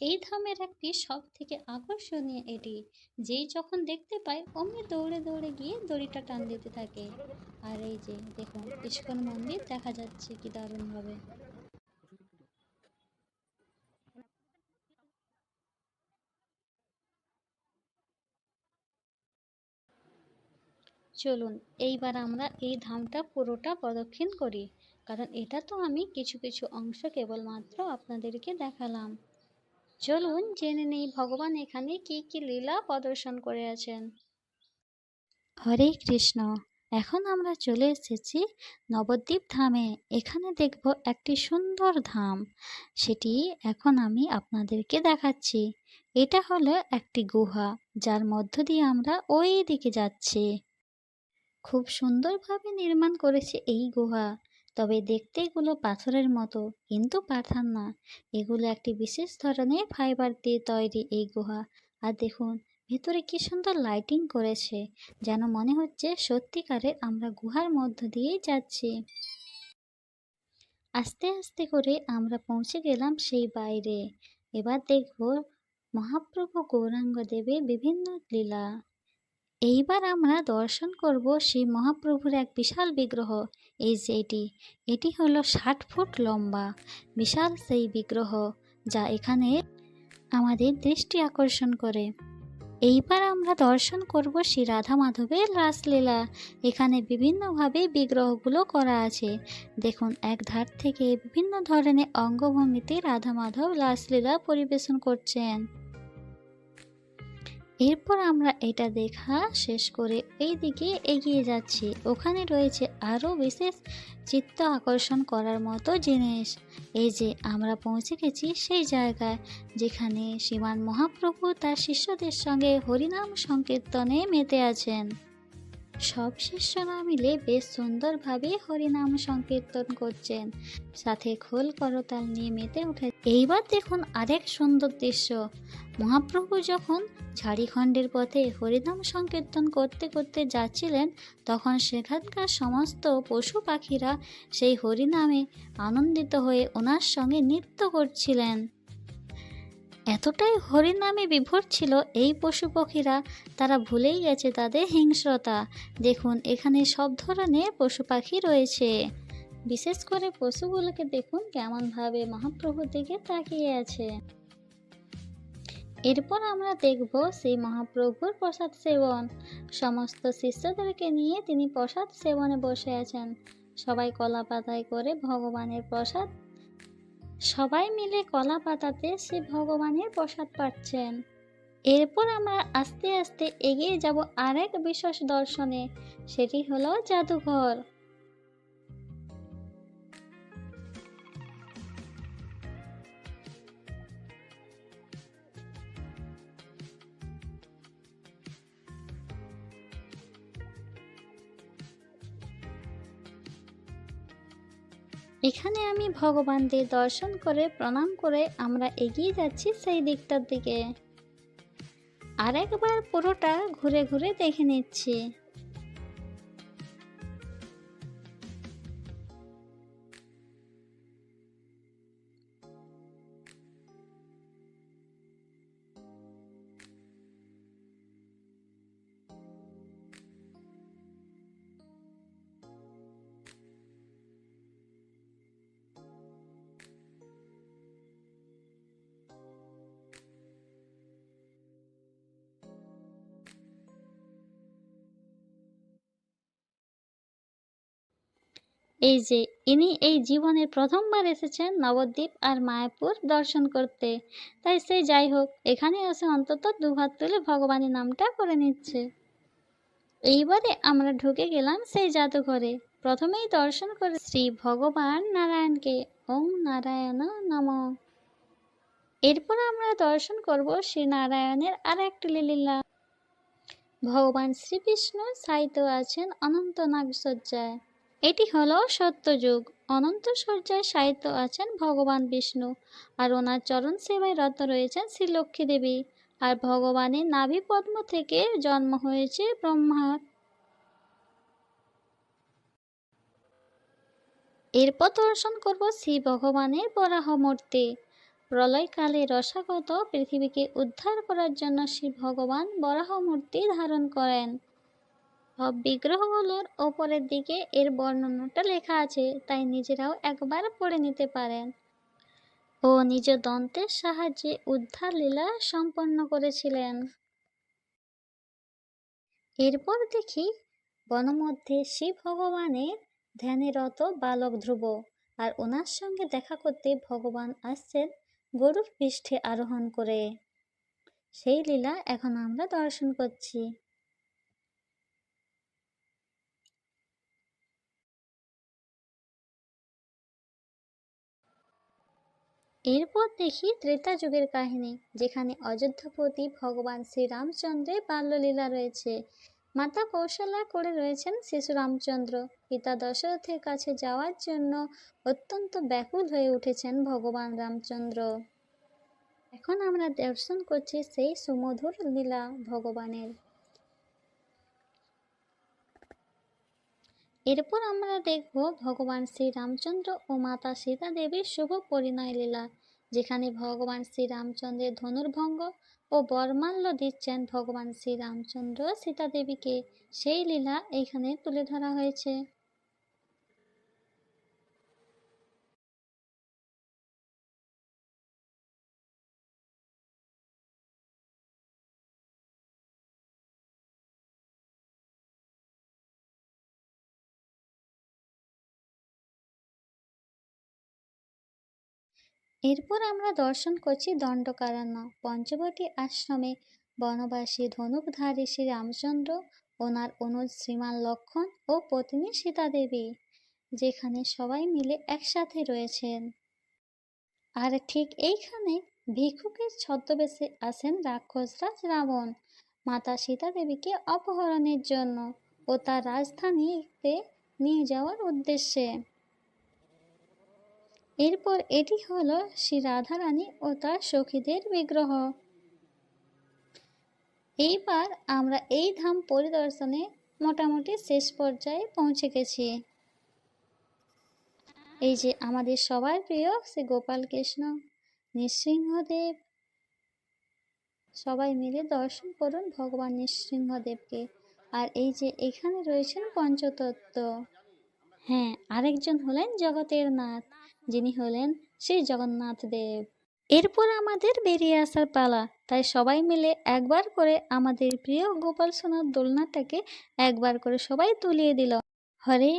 এই ধামের একটি সব থেকে আকর্ষণীয় এটি। যেই যখন দেখতে পায়, অমনি দৌড়ে দৌড়ে গিয়ে দড়িটা টান দিতে থাকে। আর এই যে, দেখুন, ইস্কন মন্দির দেখা যাচ্ছে কি দারুণভাবে। চলুন, এইবার আমরা এই ধামটা পুরোটা প্রদক্ষিণ করি। কারণ এটা তো আমি কিছু কিছু অংশ কেবলমাত্র আপনাদেরকে দেখালাম। চলুন জেনে নেই ভগবান এখানে কি কি লীলা প্রদর্শন করে আছেন। হরে কৃষ্ণ, এখন আমরা চলে এসেছি নবদ্বীপ ধামে। এখানে দেখব একটি সুন্দর ধাম। সেটি এখন আমি আপনাদেরকে দেখাচ্ছি। এটা হলো একটি গুহা, যার মধ্য দিয়ে আমরা ওই দিকে যাচ্ছি। খুব সুন্দরভাবে নির্মাণ করেছে এই গুহা। তবে দেখতে এগুলো পাথরের মতো, কিন্তু পাথর না। এগুলো একটি বিশেষ ধরনের ফাইবার দিয়ে তৈরি এই গুহা। আর দেখুন, ভেতরে কি সুন্দর লাইটিং করেছে, যেন মনে হচ্ছে সত্যিকারে আমরা গুহার মধ্য দিয়েই যাচ্ছি। আস্তে আস্তে করে আমরা পৌঁছে গেলাম সেই বাইরে। এবার দেখব মহাপ্রভু গৌরাঙ্গ দেবের বিভিন্ন লীলা। এইবার আমরা দর্শন করব সেই মহাপ্রভুর এক বিশাল বিগ্রহ, এই যে এটি। এটি হলো ষাট ফুট লম্বা, বিশাল সেই বিগ্রহ যা এখানে আমাদের দৃষ্টি আকর্ষণ করে। এইবার আমরা দর্শন করব শ্রী রাধা মাধবের রাসলীলা। এখানে বিভিন্নভাবে বিগ্রহগুলো করা আছে। দেখুন, এক ধার থেকে বিভিন্ন ধরনের অঙ্গভঙ্গিতে রাধা মাধব রাসলীলা পরিবেশন করছেন। এরপর আমরা এটা দেখা শেষ করে এই দিকে এগিয়ে যাচ্ছি। ওখানে রয়েছে আরও বিশেষ চিত্ত আকর্ষণ করার মতো জিনিস। এই যে আমরা পৌঁছে গেছি সেই জায়গায়, যেখানে শ্রীমান মহাপ্রভু তার শিষ্যদের সঙ্গে হরিনাম সংকীর্তনে মেতে আছেন। সব শিষ্যরা মিলে বেশ সুন্দরভাবে হরিনাম সংকীর্তন করছেন। সাথে খোল করতাল নিয়ে মেতে উঠে এইবার দেখুন আরেক সুন্দর দৃশ্য। মহাপ্রভু যখন ঝাড়িখণ্ডের পথে হরিনাম সংকীর্তন করতে করতে যাচ্ছিলেন, তখন সেখানকার সমস্ত পশু পাখিরা সেই হরিনামে আনন্দিত হয়ে ওনার সঙ্গে নৃত্য করছিলেন। এতটাই হরিনামে বিভোর ছিল এই পশু পাখিরা তারা ভুলেই গেছে তাদের হিংস্রতা। দেখুন, এখানে সব ধরনের পশু পাখি রয়েছে। বিশেষ করে পশুগুলোকে দেখুন, কেমনভাবে মহাপ্রভুর দিকে তাকিয়ে আছে। এরপর আমরা দেখব সেই মহাপ্রভুর প্রসাদ সেবন। সমস্ত শিষ্যদেরকে নিয়ে তিনি প্রসাদ সেবনে বসে আছেন। সবাই কলা পাতায় করে ভগবানের প্রসাদ সবাই মিলে কলা পাতাতে সে ভগবানের প্রসাদ পাচ্ছেন। এরপর আমরা আস্তে আস্তে এগিয়ে যাব আরেক বিশেষ দর্শনে, সেটি হলো জাদুঘর। এখানে আমি ভগবানদের দর্শন করে, প্রণাম করে আমরা এগিয়ে যাচ্ছি সেই দিকটার দিকে। আর একবার পুরোটা ঘুরে ঘুরে দেখে নিচ্ছি। এই যে, ইনি এই জীবনে প্রথমবার এসেছেন নবদ্বীপ আর মায়াপুর দর্শন করতে। তাই সে যাই হোক, এখানে এসে অন্তত দুহাত তুলে ভগবানের নামটা করে নিচ্ছে। এইবারে আমরা ঢুকে গেলাম সেই জাদুঘরে। প্রথমেই দর্শন করে শ্রী ভগবান নারায়ণকে। ওম নারায়ণ নম। এরপর আমরা দর্শন করব শ্রী নারায়ণের আর একটি লীলা। ভগবান শ্রীকৃষ্ণ সাহিত্য আছেন অনন্ত নাগসজ্জায়। এটি হলো সত্যযুগ। অনন্ত সজ্জায় সাহিত্য আছেন ভগবান বিষ্ণু আর ওনার চরণ সেবায় রত রয়েছেন শ্রী লক্ষ্মী দেবী। আর ভগবানের নাভি পদ্ম থেকে জন্ম হয়েছে ব্রহ্মার এরপর দর্শন করব শ্রী ভগবানের বরাহ মূর্তি। প্রলয়কালে রসাগত পৃথিবীকে উদ্ধার করার জন্য শ্রী ভগবান বরাহ মূর্তি ধারণ করেন। সব বিগ্রহগুলোর ওপরের দিকে এর বর্ণনাটা লেখা আছে, তাই নিজেরাও একবার পড়ে নিতে পারেন। ও নিজ দন্তের সাহায্যে উদ্ধার লীলা সম্পন্ন করেছিলেন। এরপর দেখি বনমধ্যে শিব ভগবানের ধ্যানেরত বালক ধ্রুব আর ওনার সঙ্গে দেখা করতে ভগবান আসছেন গরুর পৃষ্ঠে আরোহণ করে। সেই লীলা এখন আমরা দর্শন করছি। এরপর দেখি ত্রেতা যুগের কাহিনী, যেখানে অযোধ্যাপতি ভগবান শ্রীরামচন্দ্রের বাল্যলীলা রয়েছে। মাতা কৌশলা করে রয়েছেন শিশু রামচন্দ্র। পিতা দশরথের কাছে যাওয়ার জন্য অত্যন্ত ব্যাকুল হয়ে উঠেছেন ভগবান রামচন্দ্র। এখন আমরা দর্শন করছি সেই সুমধুর লীলা ভগবানের। এরপর আমরা দেখব ভগবান শ্রীরামচন্দ্র ও মাতা সীতা দেবীর শুভ পরিণয় লীলা, যেখানে ভগবান শ্রীরামচন্দ্রের ধনুর্ভঙ্গ ও বরমাল্য দিচ্ছেন ভগবান শ্রীরামচন্দ্র সীতা দেবীকে সেই লীলা এখানে তুলে ধরা হয়েছে। এরপর আমরা দর্শন করছি দণ্ডকারণ্য। পঞ্চবটী আশ্রমে বনবাসী ধনুকধারী শ্রী রামচন্দ্র ওনার অনুজ শ্রীমান লক্ষণ ও পত্নী সীতা দেবী যেখানে সবাই মিলে একসাথে রয়েছেন। আর ঠিক এইখানে ভিক্ষুকের ছদ্মবেশে আসেন রাক্ষসরাজ রাবণ। মাতা সীতা দেবীকে অপহরণের জন্য ও তার রাজধানীতে নিয়ে যাওয়ার উদ্দেশ্যে। এরপর এটি হলো শ্রী রাধারানী ও তার সখীদের বিগ্রহ। এইবার আমরা এই ধাম পরিদর্শনে মোটামুটি শেষ পর্যায়ে পৌঁছে গেছি। এই যে আমাদের সবার প্রিয় শ্রী গোপাল কৃষ্ণ নৃসিংহদেব। সবাই মিলে দর্শন করুন ভগবান নৃসিংহদেবকে। আর এই যে এখানে রয়েছেন পঞ্চতত্ত্ব। হ্যাঁ আরেকজন হলেন জগতের নাথ। যিনি হলেন শ্রী জগন্নাথ দেব। এরপর আমাদের বেরিয়ে আসার পালা। তাই সবাই মিলে একবার করে আমাদের প্রিয় গোপাল সোনার দোলনাটাকে একবার করে সবাই তুলিয়ে দিল। হরে